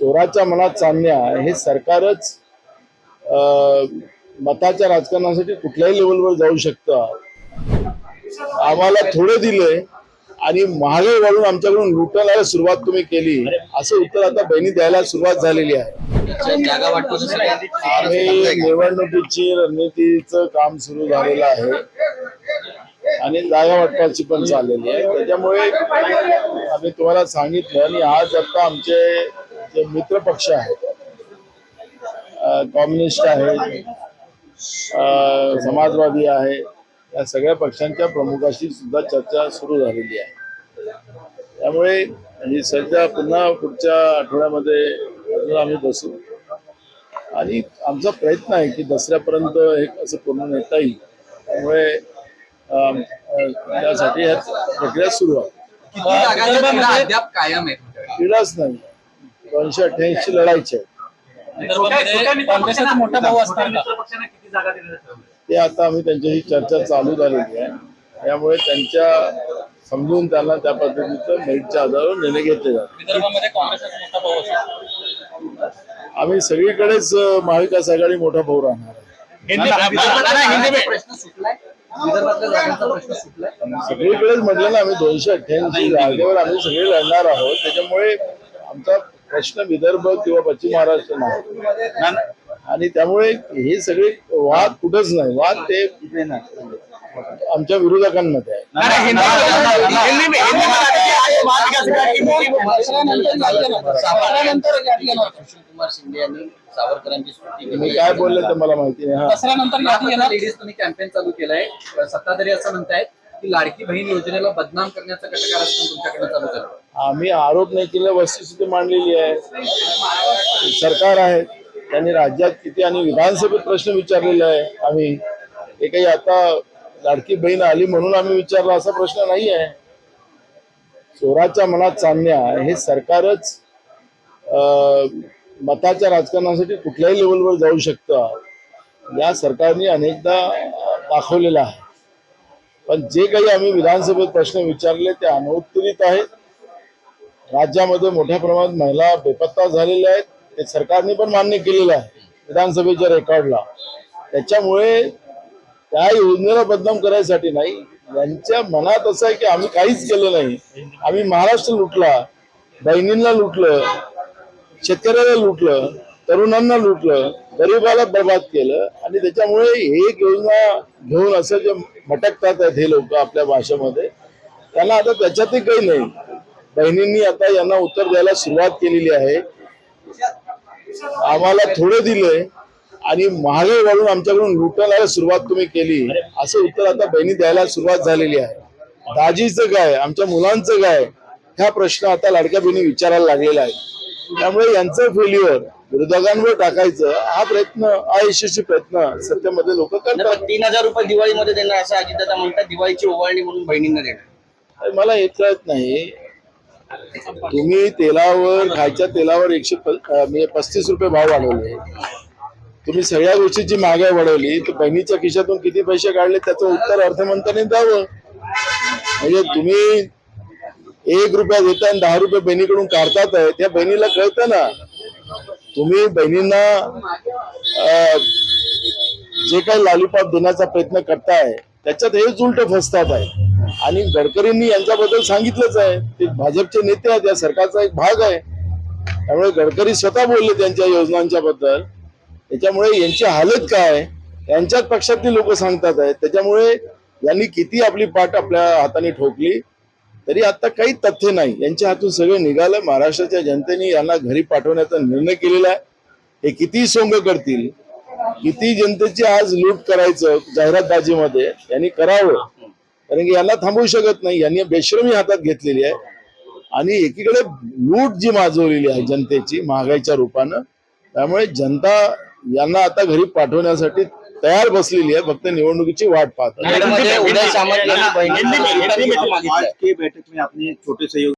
चोराच्या मनात चांदण्या हे सरकारच मताच्या राजकारणासाठी कुठल्याही लेवलवर जाऊ शकतं. आम्हाला थोडं दिलंय आणि महागाई वाढून आमच्याकडून लुटायला सुरुवात तुम्ही केली असं उत्तर आता बहिणी द्यायला सुरुवात झालेली आहे. आम्ही निवडणुकीची रणनीतीचं काम सुरू झालेलं आहे आणि जागा वाटपाची पण चाललेली आहे. त्याच्यामुळे आम्ही तुम्हाला सांगितलं आणि आज आता आमचे जे मित्र पक्ष आहेत कम्युनिस्ट आहेत अं, समाजवादी आहे या सगळ्या पक्षांच्या प्रमुखाशी सुद्धा चर्चा सुरू झालेली आहे. त्यामुळे ही सध्या पुन्हा पुढच्या आठवड्यामध्ये आम्ही बसू. आणि आमचा प्रयत्न आहे की दसऱ्यापर्यंत हे असं पूर्ण नेता येईल. त्यामुळे त्यासाठी ह्या प्रक्रिया सुरू आहे. किती जागांच्या तिढा अद्याप कायम आहे क्रीडाच नाही. दोनशे अठ्ठ्याऐंशी लढायचे काँग्रेसचा मोठा भाऊ ते आता आम्ही त्यांच्याशी चर्चा चालू झालेली आहे. त्यामुळे त्यांच्या समजून त्यांना त्या पद्धतीचं मेरिटच्या आधारावर निर्णय घेतले जातात. विदर्भामध्ये काँग्रेसचा मोठा भाऊ असणार. आम्ही सगळीकडेच महाविकास आघाडी मोठा भाऊ राहणार आहे. विदर्भातला प्रश्न सुटलाय? विदर्भातल्या जागांचा प्रश्न सुटलाय? सगळीकडेच म्हटलं ना आम्ही दोनशे अठ्ठ्याऐंशी जागेवर आम्ही सगळे लढणार आहोत. त्याच्यामुळे आमचा प्रश्न विदर्भ किंवा पश्चिम महाराष्ट्र नाही. आणि त्यामुळे हे सगळे वाद कुठंच नाही. वाद ते आमच्या विरोधकांमध्ये आहे. सावरकरांनंतर कुमार शिंदे यांनी सावरकरांची स्तुती तुम्ही केली काय बोलले तर मला माहिती नाही हा. दसऱ्यानंतर लेडीज तुम्ही कॅम्पेन चालू केलाय. सत्ताधारी असं म्हणतायत. की लाडकी बहीण योजनेला बदनाम करण्याचा कटकार असतो तुमच्याकडे चालू झाला. आम्ही आरोप नाही केले वस्तुस्थिती मांडलेली आहे. सरकार आहे त्यांनी राज्यात किती आणि विधानसभेत प्रश्न विचारलेला आहे आम्ही. हे काही आता लाडकी बहीण आली म्हणून आम्ही विचारला असा प्रश्न नाही आहे चोराच्या मनात चांदण्या हे सरकारच मताच्या राजकारणासाठी कुठल्याही लेवलवर जाऊ शकतं. या सरकारने अनेकदा दाखवलेलं आहे. पण जे काही आम्ही विधानसभेत प्रश्न विचारले ते अनुत्तरित आहेत. राज्यामध्ये मोठ्या प्रमाणात महिला बेपत्ता झालेल्या आहेत. ते सरकारने पण मान्य केलेलं आहे. विधानसभेच्या रेकॉर्डला. त्याच्यामुळे त्या योजनेला बदनाम करायसाठी नाही. यांच्या मनात असं आहे की आम्ही काहीच केलं नाही. आम्ही महाराष्ट्र लुटला बहिणींना लुटलं शेतकऱ्याला लुटलं तरुणांना लुटलं गरिबाला बर्बाद केलं आणि त्याच्यामुळे हे योजना घेऊन असं जे मटकतात आहेत हे लोक आपल्या भाषेमध्ये त्यांना आता त्याच्यातही काही नाही. बहिणींनी आता यांना उत्तर द्यायला सुरुवात केलेली आहे. आम्हाला थोडं दिलंय आणि महागाई वाढून आमच्याकडून लुटायला सुरुवात तुम्ही केली असं उत्तर आता बहिणी द्यायला सुरुवात झालेली आहे. दाजीचं काय आमच्या मुलांचं काय ह्या प्रश्न आता लाडक्या बहिणी विचारायला लागलेला आहे त्यामुळे यांचं फेल्युअर विरोधकांवर टाकायचं हा प्रयत्न अयशस्वी प्रयत्न सत्तेमध्ये लोक करतात. तीन हजार रुपये दिवाळीमध्ये देणार असं अजितदादा म्हणतात दिवाळीची ओवाळणी म्हणून बहिणींना देणार. मला हे कळत नाही. तुम्ही तेलावर खायच्या तेलावर एकशे म्हणजे पस्तीस रुपये भाव वाढवले. तुम्ही सगळ्या गोष्टीची महागाई वाढवली. तर बहिणीच्या खिशातून किती पैसे काढले त्याचं उत्तर अर्थमंत्र्यांनी द्यावं. म्हणजे तुम्ही एक रुपया आणि दहा रुपये बहिणीकडून काढतात त्या बहिणीला कळतं ना. तुम्ही बहिणींना जे काही लॉलीपॉप देण्याचा प्रयत्न करताय त्याच्यात हेच उलट फसतात आहे. आणि गडकरींनी यांच्याबद्दल सांगितलंच आहे. ते भाजपचे नेते आहेत या सरकारचा एक भाग आहे. त्यामुळे गडकरी स्वतः बोलले त्यांच्या योजनांच्या बद्दल. त्याच्यामुळे यांची हालत काय यांच्याच पक्षातली लोक सांगतात आहेत. त्याच्यामुळे यांनी किती आपली पाठ आपल्या हाताने ठोकली. तरी आता काही तथ्य नाही. यांच्या हातून सगळं निघालं. महाराष्ट्राच्या जनतेने यांना घरी पाठवण्याचा निर्णय केलेला आहे. हे किती सोंग करतील? किती जनतेची आज लूट करायचं जाहिरातबाजीमध्ये? यांनी करावं. कारण की यांना थांबवू शकत नाही. यांनी बेश्रमी हातात घेतलेली आहे. आणि एकीकडे लूट जी माजवलेली आहे जनतेची महागाईच्या रूपानं त्यामुळे जनता यांना आता घरी पाठवण्यासाठी तयार बसलेली आहे. फक्त निवडणुकीची वाट पाहत उदय सामंत यांनी बैठक में आपने छोटे सहयोग